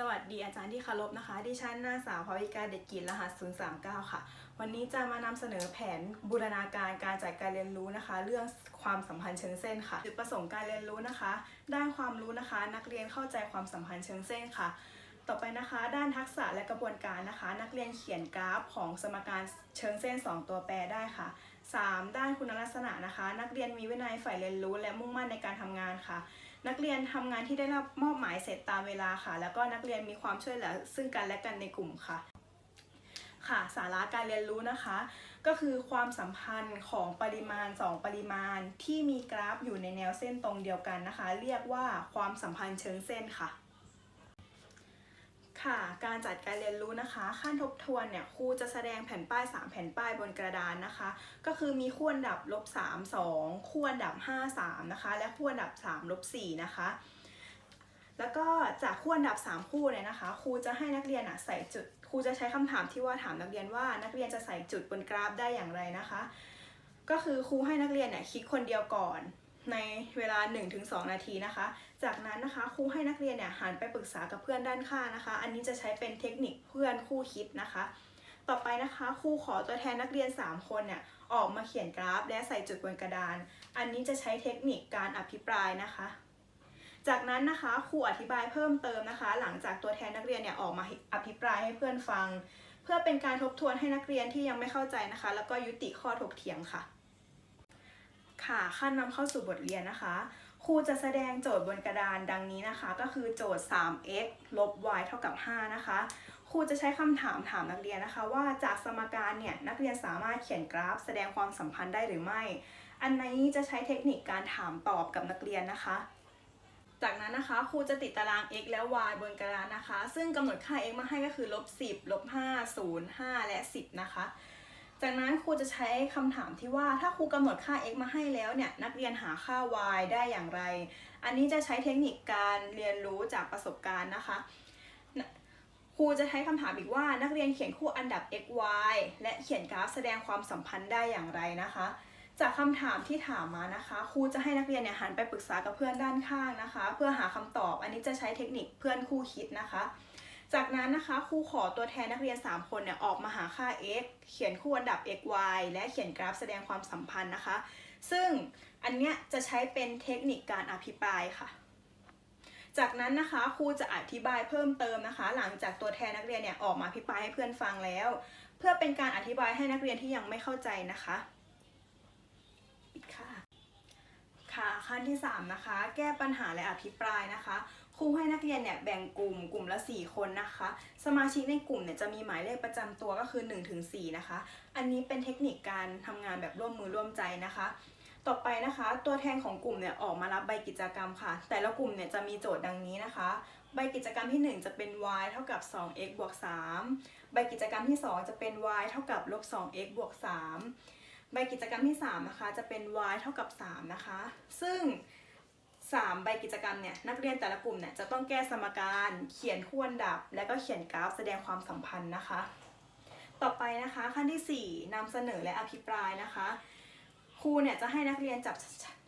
สวัสดีอาจารย์ที่เคารพนะคะ ดิฉันนางสาวภวิกาเด็กกิจรหัส 039 ค่ะ วันนี้จะมานำเสนอแผนบูรณาการการจัดการเรียนรู้นะคะ เรื่องความสัมพันธ์เชิงเส้นค่ะจุดประสงค์การเรียนรู้นะคะ ด้านความรู้นะคะ นักเรียนเข้าใจความสัมพันธ์เชิงเส้นค่ะ ต่อไปนะคะ ด้านทักษะและกระบวนการนะคะ นักเรียนเขียนกราฟของสมการเชิงเส้น 2 ตัวแปรได้ค่ะ 3. ด้านคุณลักษณะนะคะ นักเรียนมีวินัยฝ่ายเรียนรู้ และมุ่งมั่นในการทำงานค่ะ นักเรียนทำงานที่ได้รับมอบหมายเสร็จตามเวลาค่ะ แล้วก็นักเรียนมีความช่วยเหลือซึ่งกันและกันในกลุ่มค่ะ ค่ะ สาระการเรียนรู้นะคะ ก็คือความสัมพันธ์ของปริมาณ 2 ปริมาณที่มีกราฟอยู่ในแนวเส้นตรงเดียวกันนะคะ เรียกว่าความสัมพันธ์เชิงเส้นค่ะ ค่ะการจัดการเรียนรู้นะคะขั้นทบทวนเนี่ยครูจะแสดงแผ่นป้าย 3 แผ่นป้ายบนกระดานนะคะ ก็คือมีคู่อันดับลบ3 2คู่อันดับ 5 3นะคะและคู่อันดับ3ลบ4นะคะ แล้วก็จากคู่อันดับ 3 คู่เนี่ยนะคะครูจะให้นักเรียนใส่จุดครูจะใช้คำถามที่ว่าถามนักเรียนว่านักเรียนจะใส่จุดบนกราฟได้อย่างไรนะคะ ก็คือครูให้นักเรียนเนี่ยคิดคนเดียวก่อนในเวลา 1-2 นาทีนะคะ จากนั้นนะคะครูให้นักเรียนเนี่ยหันไปปรึกษากับเพื่อนด้านข้างนะคะ อันนี้จะใช้เป็นเทคนิคเพื่อนคู่คิดนะคะ ต่อไปนะคะครูขอตัวแทนนักเรียน 3 คนเนี่ยออกมาเขียนกราฟ และใส่จุดบนกระดาน อันนี้จะใช้เทคนิคการอภิปรายนะคะ จากนั้นนะคะครูอธิบายเพิ่มเติมนะคะ หลังจากตัวแทนนักเรียนเนี่ยออกมาอภิปรายให้เพื่อนฟัง เพื่อเป็นการทบทวนให้นักเรียนที่ยังไม่เข้าใจนะคะ แล้วก็ยุติข้อถกเถียงค่ะ ค่ะขั้นนำเข้าสู่บทเรียนนะคะ ครูจะแสดงโจทย์บนกระดานดังนี้นะคะ ก็คือโจทย์ 3x ลบ y เท่ากับ 5 นะคะ ครูจะใช้คำถามถามนักเรียนนะคะ ว่าจากสมการเนี่ยนักเรียนสามารถเขียนกราฟ แสดงความสัมพันธ์ได้หรือไม่ อันนี้จะใช้เทคนิคการถามตอบกับนักเรียนนะคะ จากนั้นนะคะครูจะติดตาราง x และ y บนกระดานนะคะ ซึ่งกำหนดค่า x มาให้ก็คือลบ10ลบ5 0 5 และ 10 นะคะ จากนั้นครูจะใช้คำถามที่ว่าถ้าครูกำหนดค่า x มาให้แล้วเนี่ยนักเรียนหาค่า y ได้อย่างไร อันนี้จะใช้เทคนิคการเรียนรู้จากประสบการณ์นะคะ ครูจะใช้คำถามอีกว่านักเรียนเขียนคู่อันดับ x y และเขียนกราฟแสดงความสัมพันธ์ได้อย่างไรนะคะ จากคำถามที่ถามมานะคะครูจะให้นักเรียนเนี่ยหันไปปรึกษากับเพื่อนด้านข้างนะคะ เพื่อหาคำตอบอันนี้จะใช้เทคนิคเพื่อนคู่คิดนะคะ จากนั้นนะคะครูขอตัวแทนนักเรียน 3 คนเนี่ยออกมาหาค่า x เขียนคู่อันดับ x y และเขียนกราฟแสดงความสัมพันธ์นะคะ ซึ่งอันเนี้ยจะใช้เป็นเทคนิคการอภิปรายค่ะ จากนั้นนะคะครูจะอธิบายเพิ่มเติมนะคะ หลังจากตัวแทนนักเรียนเนี่ยออกมาอภิปรายให้เพื่อนฟังแล้ว เพื่อเป็นการอธิบายให้นักเรียนที่ยังไม่เข้าใจนะคะ ขั้นที่ 3 นะคะ แก้ปัญหาและอภิปรายนะคะครูให้นักเรียนเนี่ยแบ่งกลุ่มกลุ่มละ 4 คนนะคะ สมาชิกในกลุ่มเนี่ยจะมีหมายเลขประจำตัวก็คือ 1-4ถึงนะคะ อันนี้เป็นเทคนิคการทำงานแบบร่วมมือร่วมใจนะคะ ต่อไปนะคะ ตัวแทนของกลุ่มเนี่ยออกมารับใบกิจกรรมค่ะ แต่ละกลุ่มเนี่ยจะมีโจทย์ดังนี้นะคะ ใบกิจกรรมที่ 1 จะเป็น y เท่ากับ 2x บวก 3 ใบกิจกรรมที่ 2 จะเป็น y เท่ากับลบ 2x บวก 3 ใบกิจกรรมที่ 3 นะคะ จะเป็น y เท่ากับ 3 นะคะ ซึ่ง 3 ใบกิจกรรมเนี่ยนักเรียนแต่ละกลุ่มเนี่ยจะต้องแก้สมการเขียนคู่อันดับ และก็เขียนกราฟแสดงความสัมพันธ์นะคะ ต่อไปนะคะขั้นที่ 4นำเสนอและอภิปรายนะคะ ครูเนี่ยจะให้นักเรียนจับ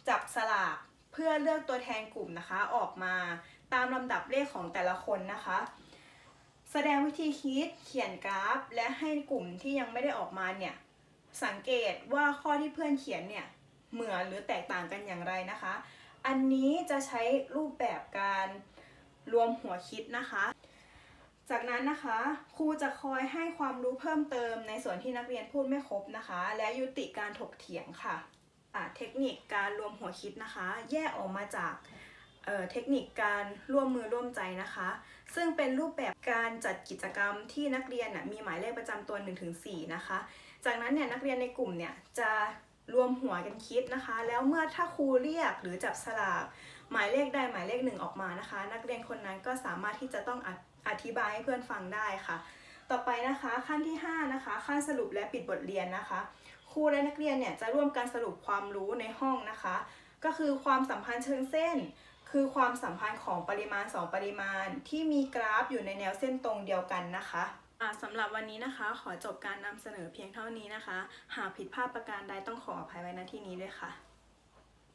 จับสลากเพื่อเลือกตัวแทนกลุ่มนะคะออกมาตามลำดับเลขของแต่ละคนนะคะ แสดงวิธีคิดเขียนกราฟ และให้กลุ่มที่ยังไม่ได้ออกมาเนี่ย สังเกตว่าข้อที่เพื่อนเขียนเนี่ยเหมือนหรือแตกต่างกันอย่างไรนะคะ อันนี้จะใช้รูปแบบการรวมหัวคิดนะคะ จากนั้นนะคะครูจะคอยให้ความรู้เพิ่มเติมในส่วนที่นักเรียนพูดไม่ครบนะคะ และยุติการถกเถียงค่ะะเทคนิคการรวมหัวคิดนะคะ แยกออกมาจาก เเทคนิคการร่วมมือร่วมใจนะคะ ซึ่งเป็นรูปแบบการจัดกิจกรรมที่นักเรียนมีหมายเลขประจำตัว 1-4 นะคะ จากนั้นเนี่ยนักเรียนในกลุ่มเนี่ยจะรวมหัวกันคิดนะคะ แล้วเมื่อถ้าครูเรียกหรือจับสลากหมายเลขใดหมายเลขหนึ่งออกมานะคะ นักเรียนคนนั้นก็สามารถที่จะต้องออธิบายให้เพื่อนฟังได้ค่ะ ต่อไปนะคะขั้นที่ 5 นะคะ ขั้นสรุปและปิดบทเรียนนะคะ ครูและนักเรียนเนี่ยจะร่วมกันสรุปความรู้ในห้องนะคะ ก็คือความสัมพันธ์เชิงเส้น คือความสัมพันธ์ของปริมาณ 2 ปริมาณที่มีกราฟอยู่ในแนวเส้นตรงเดียวกันนะคะอ่าสำหรับวันนี้นะคะ ขอจบการนำเสนอเพียงเท่านี้นะคะ หากผิดพลาดประการใดต้องขออภัยไว้ณที่นี้ด้วยค่ะ